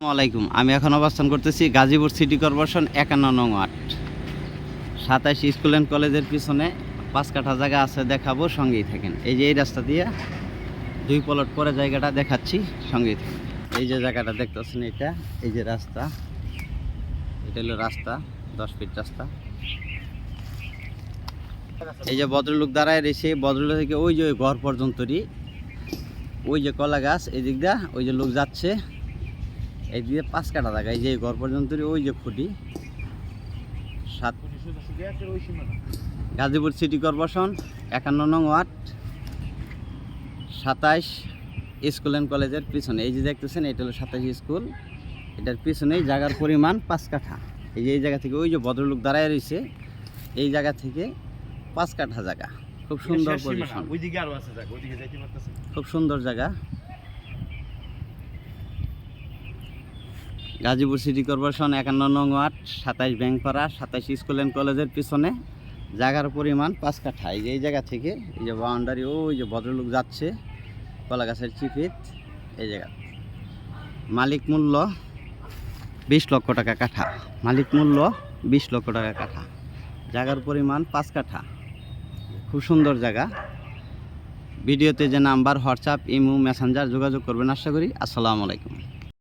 আসসালামাইকুম আমি এখন অবস্থান করতেছি গাজীপুর সিটি কর্পোরেশন একান্ন নং ওয়ার্ড। সাতাইশ স্কুল অ্যান্ড কলেজের পিছনে পাঁচ কাঠা জায়গা আছে, দেখাবো, সঙ্গেই থাকেন। এই যে এই রাস্তা দিয়ে দুই পলট পরে জায়গাটা দেখাচ্ছি, সঙ্গেই থাকেন। এই যে জায়গাটা দেখতেছেন এটা, এই যে রাস্তা, এটা হলো রাস্তা, দশ ফিট রাস্তা। এই যে ভদ্রলোক দাঁড়ায় রয়েছে, ভদ্রলোক থেকে ওই যে ওই ঘর পর্যন্তই ওই যে কলা গাছ এই দিক দিয়ে ওই যে লোক যাচ্ছে। এই দিয়ে পাঁচ কাটা জায়গা এই যে ঘর পর্যন্ত ওই যে খুঁটি। সাত গাজীপুর সিটি কর্পোরেশন একান্ন নং ওয়ার্ড সাতাইশ স্কুল অ্যান্ড কলেজের পিছনে। এই যে দেখতেছেন এটা হলো সাতাইশ স্কুল। এটার পিছনেই জায়গার পরিমাণ পাঁচ কাঠা। এই যে এই জায়গা থেকে ওই যে ভদ্রলোক দাঁড়ায় রয়েছে এই জায়গা থেকে পাঁচ কাঠা জায়গা। খুব সুন্দর পজিশন। খুব সুন্দর জায়গা। গাজীপুর সিটি কর্পোরেশন একান্ন নং ওয়ার্ড, সাতাইশ ব্যাংকপাড়া, সাতাইশ স্কুল অ্যান্ড কলেজের পিছনে জায়গার পরিমাণ পাঁচ কাঠা। এই যে, এই জায়গা থেকে এই যে বাউন্ডারি, ওই যে ভদ্রলোক যাচ্ছে কলা গাছের চিপিত, এই জায়গা। মালিক মূল্য বিশ লক্ষ টাকা কাঠা। মালিক মূল্য বিশ লক্ষ টাকা কাঠা। জায়গার পরিমাণ পাঁচ কাঠা। খুব সুন্দর জায়গা। ভিডিওতে যে নাম্বার, হোয়াটসঅ্যাপ, ইমো, মেসেঞ্জার যোগাযোগ করবেন আশা করি। আসসালামু আলাইকুম।